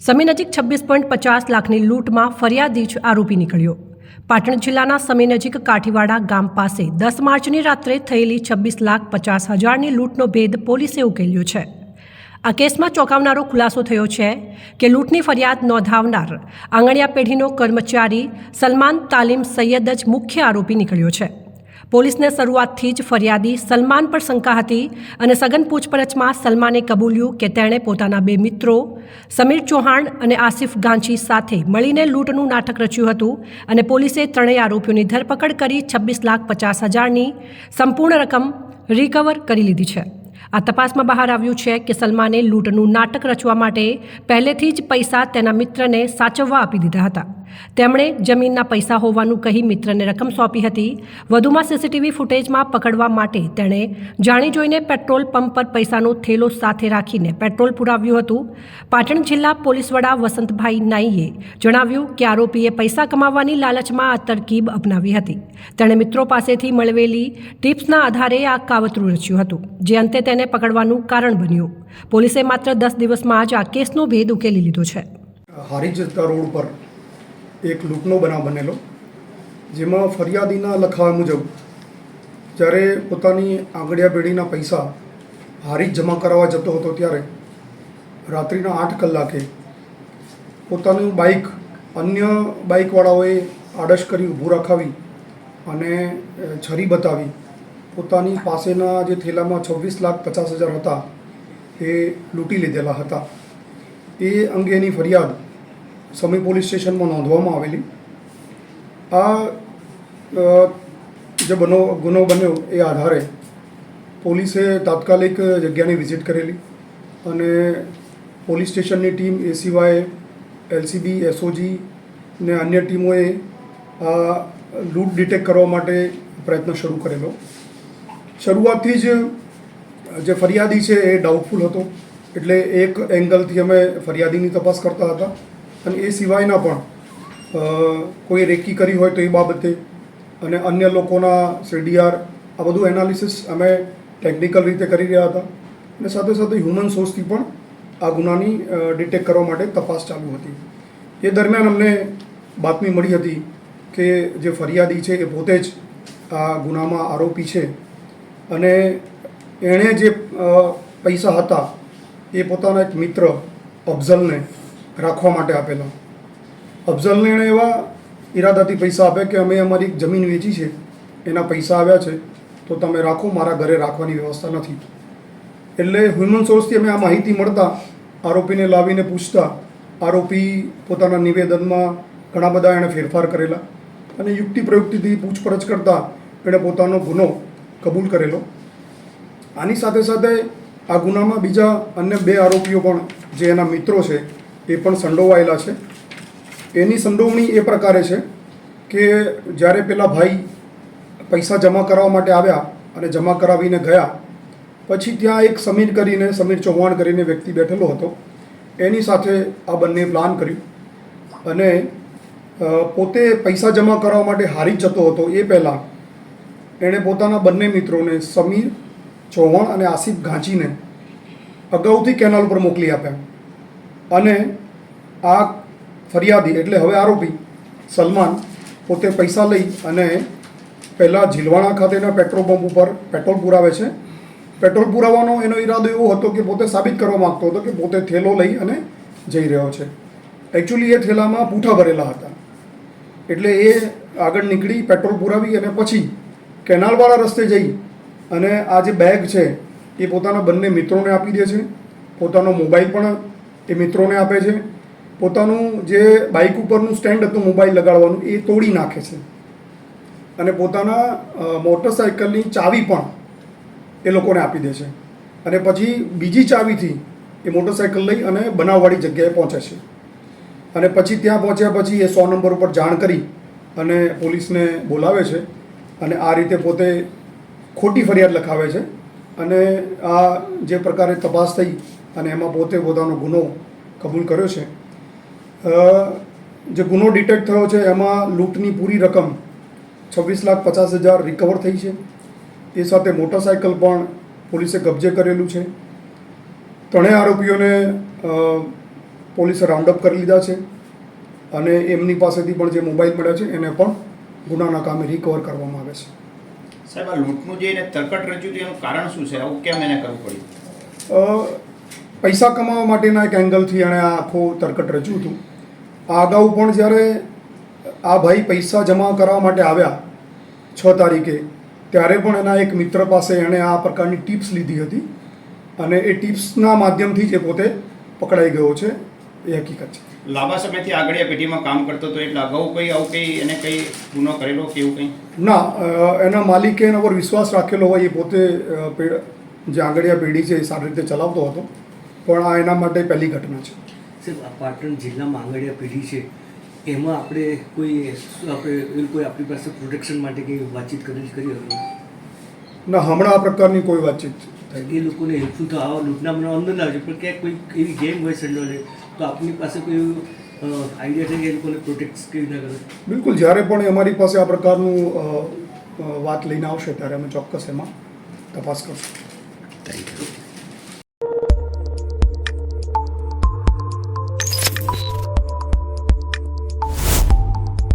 સમી નજીક છવ્વીસ પોઈન્ટ પચાસ લાખની લૂંટમાં ફરિયાદી જ આરોપી નીકળ્યો. પાટણ જિલ્લાના સમી નજીક કાઠીવાડા ગામ પાસે દસ માર્ચની રાત્રે થયેલી છવ્વીસ લાખ પચાસ હજારની લૂંટનો ભેદ પોલીસે ઉકેલ્યો છે. આ કેસમાં ચોંકાવનારો ખુલાસો થયો છે કે લૂંટની ફરિયાદ નોંધાવનાર આંગણિયા પેઢીનો કર્મચારી સલમાન તાલીમ સૈયદ જ મુખ્ય આરોપી નીકળ્યો છે. પોલીસને શરૂઆતથી જ ફરિયાદી સલમાન પર શંકા હતી અને સઘન પૂછપરછમાં સલમાને કબૂલ્યું કે તેણે પોતાના બે મિત્રો, સમીર ચૌહાણ અને આસિફ ગાંચી સાથે મળીને લૂંટનું નાટક રચ્યું હતું અને પોલીસે ત્રણેય આરોપીઓની ધરપકડ કરી છવ્વીસ લાખ પચાસ હજારની સંપૂર્ણ રકમ રિકવર કરી લીધી છે. આ તપાસમાં બહાર આવ્યું છે કે સલમાને લૂંટનું નાટક રચવા માટે પહેલેથી જ પૈસા તેના મિત્રને સાચવવા આપી દીધા હતા. તેમણે જમીનના પૈસા હોવાનું કહી મિત્રને રકમ સોંપી હતી. વધુમાં સીસીટીવી ફૂટેજમાં પકડવા માટે તેણે જાણી જોઈને પેટ્રોલ પંપ પર પૈસાનો થેલો સાથે રાખીને પેટ્રોલ પુરાવ્યું હતું. પાટણ જિલ્લા પોલીસ વડા વસંતભાઈ નાઈએ જણાવ્યું કે આરોપીએ પૈસા કમાવવાની લાલચમાં આ તરકીબ અપનાવી હતી. તેણે મિત્રો પાસેથી મળવેલી ટિપ્સના આધારે આ કાવતરું રચ્યું હતું, જે અંતે તેને પકડવાનું કારણ બન્યું. પોલીસે માત્ર દસ દિવસમાં જ આ કેસનો ભેદ ઉકેલી લીધો છે. હરિજતા રોડ પર એક લૂંટનો બનાવ બનેલો, જેમાં ફરિયાદીના લખાવા મુજબ, જ્યારે પોતાની આંગળિયા પેઢીના પૈસા હારી જમા કરાવવા જતો હતો ત્યારે રાત્રિના આઠ કલાકે પોતાનું બાઇક અન્ય બાઇકવાળાઓએ આડશ કરી ઊભું રાખાવી અને છરી બતાવી. પોતાની પાસેના જે થેલામાં છવ્વીસ લાખ પચાસ હજાર હતા, એ લૂંટી લીધેલા હતા. એ અંગેની ફરિયાદ સમી પોલીસ સ્ટેશનમાં નોંધવામાં આવેલી. આ જે બનો, ગુનો બન્યો એ આધારે પોલીસે તાત્કાલિક જગ્યાની વિઝિટ કરેલી અને પોલીસ સ્ટેશનની ટીમ એ સિવાય એલસીબી, એસઓજી ને અન્ય ટીમોએ આ લૂંટ ડિટેક્ટ કરવા માટે પ્રયત્ન શરૂ કરેલો. શરૂઆતથી જ જે ફરિયાદી છે એ ડાઉટફુલ હતો. એટલે એક એંગલથી અમે ફરિયાદીની તપાસ કરતા હતા. અને એ સિવાયના પણ કોઈ રેકી કરી હોય તો એ બાબતે અને અન્ય લોકોના સીડીઆર, આ બધું એનાલિસિસ અમે ટેકનિકલ રીતે કરી રહ્યા હતા. અને સાથે સાથે હ્યુમન સોર્સથી પણ આ ગુનાની ડિટેક્ટ કરવા માટે તપાસ ચાલુ હતી. એ દરમિયાન અમને બાતમી મળી હતી કે જે ફરિયાદી છે એ પોતે જ આ ગુનામાં આરોપી છે. અને એણે જે પૈસા હતા એ પોતાના એક મિત્ર અફઝલને રાખવા માટે આપેલા. અફઝલને એણે એવા ઈરાદાથી પૈસા આપે કે અમે અમારી જમીન વેચી છે, એના પૈસા આવ્યા છે, તો તમે રાખો, મારા ઘરે રાખવાની વ્યવસ્થા નથી. એટલે હ્યુમન સોર્સથી અમે આ માહિતી મળતા, આરોપીને લાવીને પૂછતા, આરોપી પોતાના નિવેદનમાં ઘણા બધા એણે ફેરફાર કરેલા અને યુક્તિ પ્રયુક્તિથી પૂછપરછ કરતા એણે પોતાનો ગુનો કબૂલ કરેલો. આની સાથે સાથે આ ગુનામાં બીજા અન્ય બે આરોપીઓ પણ, જે એના મિત્રો છે એ પણ સંડોવાયેલા છે. એની સંડોવણી એ પ્રકારે છે કે જ્યારે પેલા ભાઈ પૈસા જમા કરાવવા માટે આવ્યા અને જમા કરાવીને ગયા, પછી ત્યાં એક સમીર કરીને, સમીર ચૌહાણ કરીને વ્યક્તિ બેઠેલો હતો. એની સાથે આ બંને પ્લાન કર્યું અને પોતે પૈસા જમા કરાવવા માટે હારી જતો હતો એ પહેલાં. એણે પોતાના બંને મિત્રોને સમીર, ચૌહાણ અને આસિફ ઘાંચીને અગાઉથી કેનાલ પર મોકલી આપ્યા. અને આ ફરિયાદી, એટલે હવે આરોપી સલમાન, પોતે પૈસા લઈ અને પહેલાં ઝીલવાણા ખાતેના પેટ્રોલ પંપ ઉપર પેટ્રોલ પુરાવે છે. પેટ્રોલ પુરાવાનો એનો ઈરાદો એવો હતો કે પોતે સાબિત કરવા માગતો હતો કે પોતે થેલો લઈ અને જઈ રહ્યો છે. એકચ્યુઅલી એ થેલામાં પૂઠા ભરેલા હતા. એટલે એ આગળ નીકળી પેટ્રોલ પુરાવી અને પછી કેનાલવાળા રસ્તે જઈ અને આ જે બેગ છે, એ પોતાના બંને મિત્રોને આપી દે છે. પોતાનો મોબાઈલ પણ એ મિત્રોને આપે છે. પોતાનું જે બાઇક ઉપરનું સ્ટેન્ડ હતું મોબાઈલ લગાડવાનું, એ તોડી નાખે છે. અને પોતાના મોટરસાયકલની ચાવી પણ એ લોકોને આપી દે છે. અને પછી બીજી ચાવીથી એ મોટરસાઇકલ લઈ અને બનાવવાળી જગ્યાએ પહોંચે છે. અને પછી ત્યાં પહોંચ્યા પછી એ સો નંબર ઉપર જાણ કરી અને પોલીસને બોલાવે છે અને આ રીતે પોતે ખોટી ફરિયાદ લખાવે છે. અને આ જે પ્રકારે તપાસ થઈ અને એમાં પોતે પોતાનો ગુનો કબૂલ કર્યો છે. જે ગુનો ડિટેક્ટ થયો છે એમાં લૂંટની પૂરી રકમ છવ્વીસ લાખ પચાસ હજાર રિકવર થઈ છે. એ સાથે મોટરસાયકલ પણ પોલીસે કબજે કરેલું છે. ત્રણેય આરોપીઓને પોલીસે રાઉન્ડ અપ કરી લીધા છે અને એમની પાસેથી પણ જે મોબાઈલ મળ્યા છે એને પણ ગુનાના કામે રિકવર કરવામાં આવે છે. સાહેબ આ લૂંટનું જે એને તરકટ રચ્યું હતું એનું કારણ શું છે? આવું કેમ એને કરવું પડ્યું? પૈસા કમાવા માટેના એક એંગલથી એણે આ આખું તરકટ રચ્યું હતું. આ અગાઉ પણ જ્યારે આ ભાઈ પૈસા જમા કરવા માટે આવ્યા છ તારીખે ત્યારે પણ એના એક મિત્ર પાસે એણે આ પ્રકારની ટિપ્સ લીધી હતી અને એ ટિપ્સના માધ્યમથી જ એ પોતે પકડાઈ ગયો છે. એ હકીકત છે. લાંબા સમયથી આગળિયા પેઢીમાં કામ કરતો હતો એટલે અગાઉ કંઈ આવું કંઈ એને કંઈ ગુનો કરેલો કે એવું કંઈ? ના એના માલિકે એના પર વિશ્વાસ રાખેલો હોય એ પોતે જે આંગળીયા પેઢી છે એ સારી રીતે ચલાવતો હતો. પણ આ એના માટે પહેલી ઘટના છે. સાહેબ પાટણ જિલ્લામાં આંગળિયા પેઢી છે. એમાં આપણે કોઈ આપણે એ કોઈ આપણી પાસે પ્રોટેક્શન માટે કંઈ વાતચીત કરી કરી હતી ના હમણાં આ પ્રકારની કોઈ વાતચીત થઈ એ લોકોને હેલ્પફુલ તો આવા લૂંટના મને અંદર ના આવે પણ ક્યાંક કોઈ એવી ગેમ હોય સંડોલે તો આપની પાસે કોઈ આઈડિયા છે કે એ લોકોને પ્રોટેક્ટ કેવી રીતના કરે? બિલકુલ જ્યારે પણ અમારી પાસે આ પ્રકારનું વાત લઈને આવશે ત્યારે અમે ચોક્કસ એમાં તપાસ કરશું. Thank you